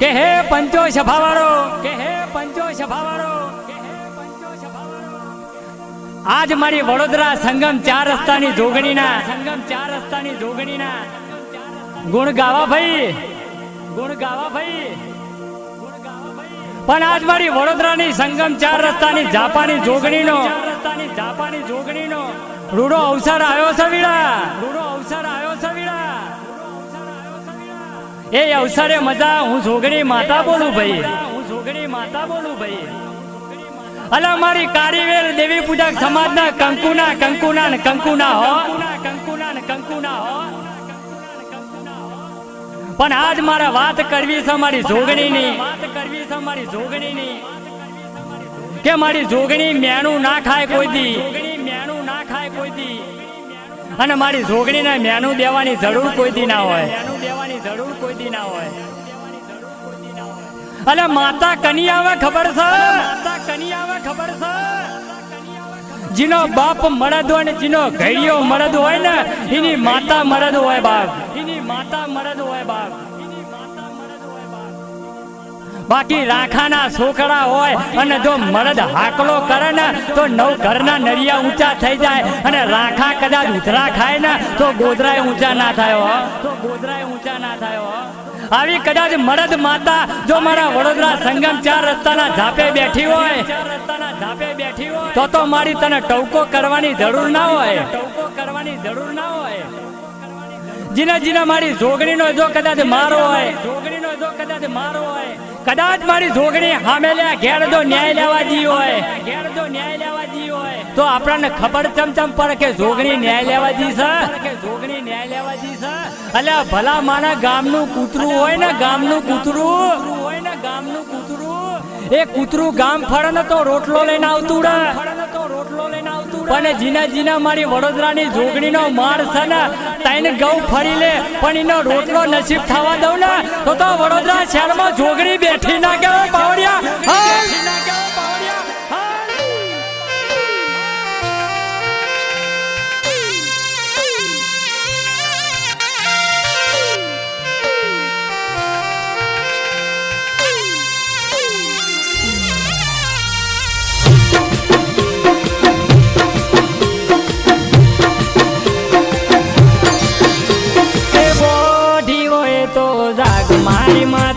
કે હે પંચો સભાવાળો કે હે પંચો સભાવાળો આજ મારી વડોદરા સંગમ ચાર રસ્તાની જોગણીના, સંગમ ચાર રસ્તાની જોગણીના. ગુણ ગાવા ભાઈ, ગુણ ગાવા ભાઈ પણ આજ મારી વડોદરાની સંગમ ચાર રસ્તાની જાપાની જોગણીનો રસ્તાની જાપાની જોગણીનો. રૂડો અવસર આવ્યો છે વીરા રૂડો અવસર આવ્યો એ અવસરે મજા, હું જોગણી માતા બોલું ભાઈ. હું જોગણી માતા બોલું ભાઈ અલા મારી કારીવેલ દેવી પૂજક સમાજના કંકુના કંકુના ને કંકુના હો. કંકુના ને કંકુના હો પણ આજ મારે વાત કરવી છે મારી જોગણીની વાત કરવી છે મારી જોગણીની કે મારી જોગણી મેણું ના ખાય કોઈ દી જોગણી મેણું ના ખાય કોઈ દી. અને મારી ઝોગડીને મેનુ દેવાની જરૂર કોઈ દી ના હોય. જરૂર કોઈ ના હોય અલે માતા કની આવે ખબર છે? માતા કની આવે ખબર છે જીનો બાપ મરદ હોય ને જીનો ઘડિયો મરદ હોય ને એની માતા મરદ હોય બાપ એની માતા મરદ હોય બાપ. બાકી રાખાના છોકરા હોય અને જો મરદ હાકલો કરે ને, તો નવ ઘરના નરિયા ઊંચા થઈ જાય અને રાખા કદાચ ઉધરા ખાય ને, તો ગોધરાય ઊંચા ના થાય તો ગોધરાય ઊંચા ના થાય આવી કદાચ મરદ માતા જો મારા વડોદરા સંગમ ચાર રસ્તાના ઝાપે બેઠી હોય, તો તો મારી તને ટવકો કરવાની જરૂર ના હોય. ટવકો કરવાની જરૂર ના હોય જીના જીના મારી જોગણીનો જો કદાચ મારો હોય જોગણીનો જો કદાચ મારો હોય કદાચ મારી જોગણી લે ઘેર જો ન્યાય લેવા દી હોય. ઘેર જો ન્યાય લેવા દી હોય તો આપણને ખબર ચમચમ પડે કે જોગણી ન્યાય લેવા દી છે? કે જોગણી ન્યાય લેવા દી છે અલ્યા ભલા માના ગામનું કૂતરું હોય ને ગામનું કૂતરું? હોય ને ગામનું કૂતરું એ કૂતરું ગામ ફળે ને તો રોટલો લઈને આવતું આવતું પણ જીના જીના મારી વડોદરાની જોગણીનો માર છે ને તાઈને ગૌ ફરી લે, પણ એનો રોટલો નસીબ થવા દઉં ને, તો તો વડોદરા શહેરમાં જોગણી બેઠી ના જાગ મારી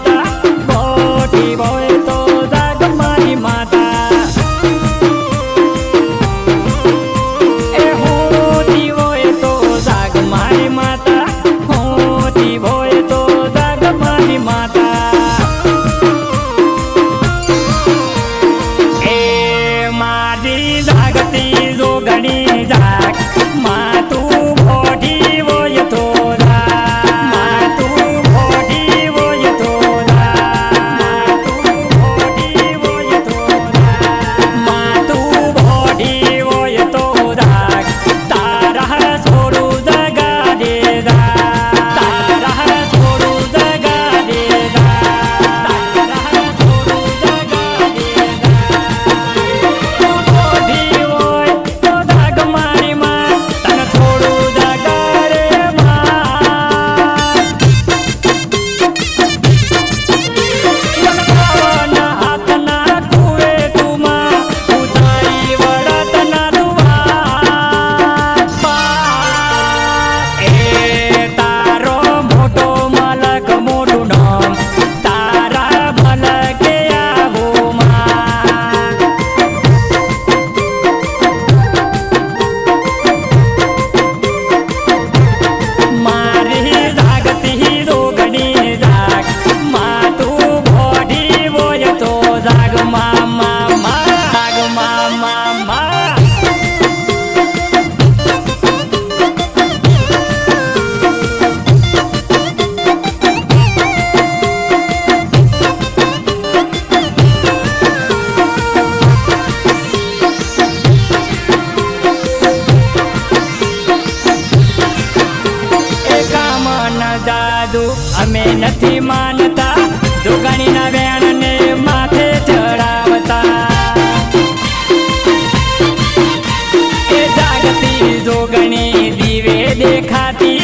જાદુ અમે નથી માનતા. જોગણીના વેણને માથે ચડાવતા. એ જાગતી જોગણી દીવે દેખાતી.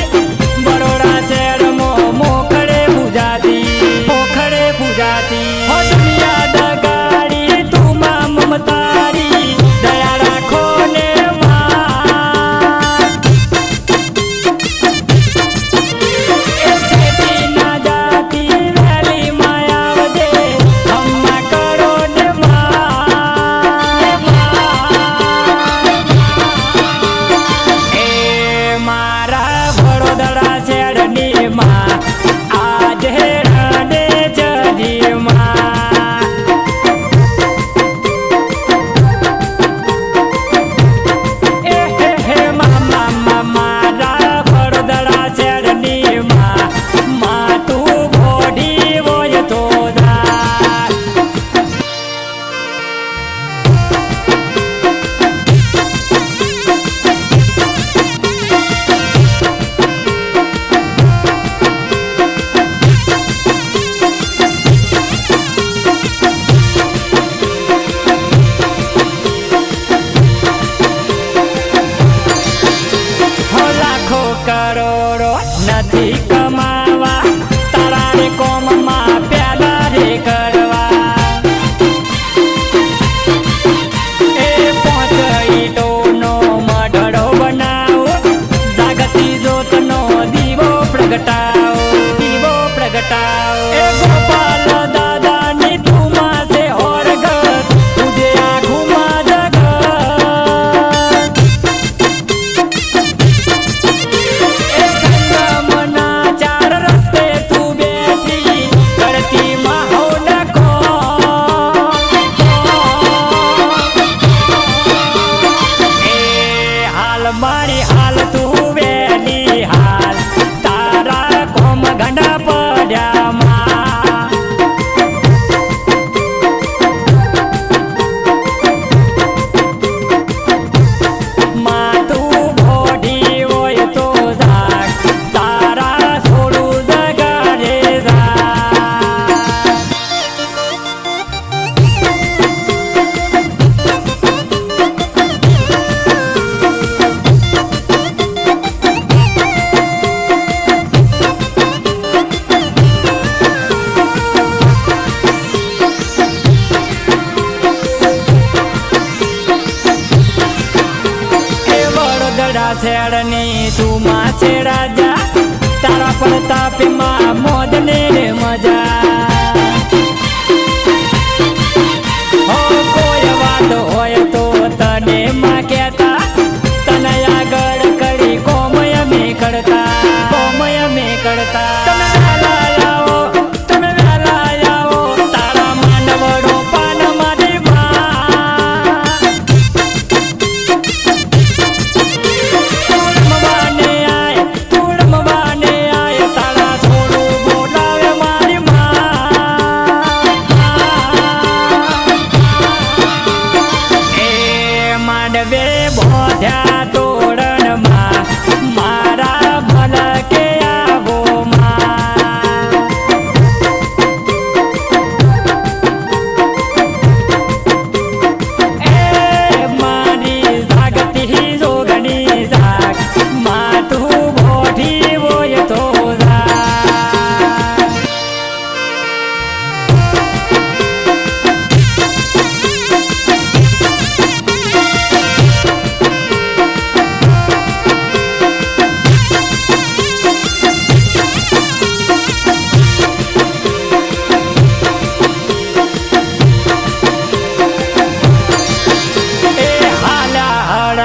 બોધ્યા તોરણમાં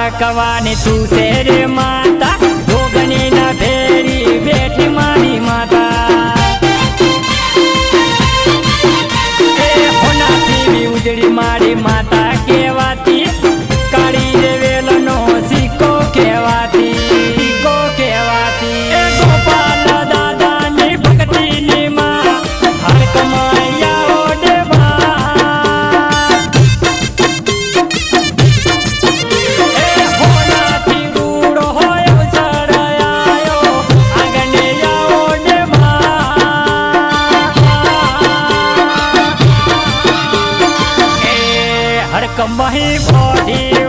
હાલા તું છે રે માતા જોગણી ના ભેરી બેઠી મારી માતા? કમાઈ બોડી